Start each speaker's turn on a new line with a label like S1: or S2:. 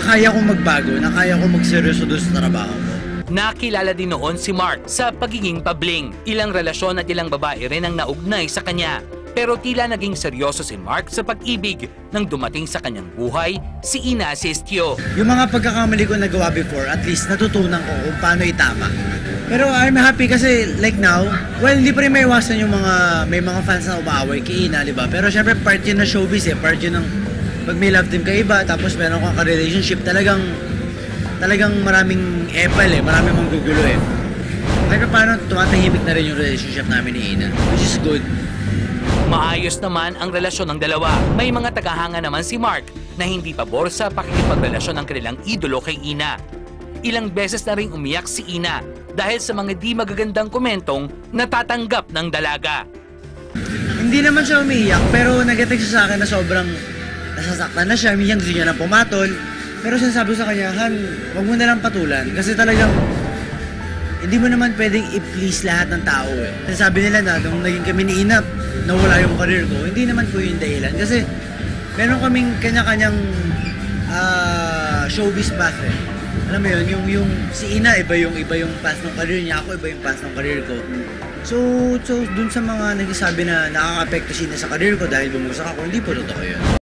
S1: na kaya kong magbago, na kaya kong magseryoso doon sa trabaho ko.
S2: Nakilala din noon si Mark sa pagiging pabling. Ilang relasyon at ilang babae rin ang naugnay sa kanya. Pero tila naging seryoso si Mark sa pag-ibig nang dumating sa kanyang buhay si Ina Sistio.
S1: Yung mga pagkakamali ko nagawa before, at least natutunan ko kung paano itama. Pero I'm happy kasi like now, well, hindi pa rin may iwasan yung mga, may mga fans na umaaway kay Ina, di ba? Pero syempre part yun ng showbiz eh, part yun ng pag may love team ka iba, tapos meron kang ka-relationship, talagang, talagang maraming epal eh, maraming manggugulo eh. Kahit pa paano, tumatahimik na rin yung relationship namin ni Ina, which is good.
S2: Maayos naman ang relasyon ng dalawa. May mga tagahanga naman si Mark na hindi pabor sa pakikipagrelasyon ng kanilang idolo kay Ina. Ilang beses na ring umiyak si Ina dahil sa mga di magagandang komentong natatanggap ng dalaga.
S1: Hindi naman siya umiiyak, pero nag-text siya sa akin na sobrang nasasaktan na siya. Minsan gusto niya na pumatol. Pero sinasabi ko sa kanya, Han, huwag mo na lang patulan. Kasi talagang, hindi mo naman pwedeng i-please lahat ng tao eh. Sinasabi nila na, nung naging kami ni Inap, nawala yung career ko, hindi naman po yung dahilan. Kasi, meron kaming kanya-kanyang ah, showbiz path eh. Alam mo yun, yung, yung si Ina, iba yung, iba yung path ng career niya, ako iba yung path ng career ko. So, so dun sa mga nagsasabi na nakaka-apekto si Ina sa career ko dahil bumagsak ako, hindi po totoo yun.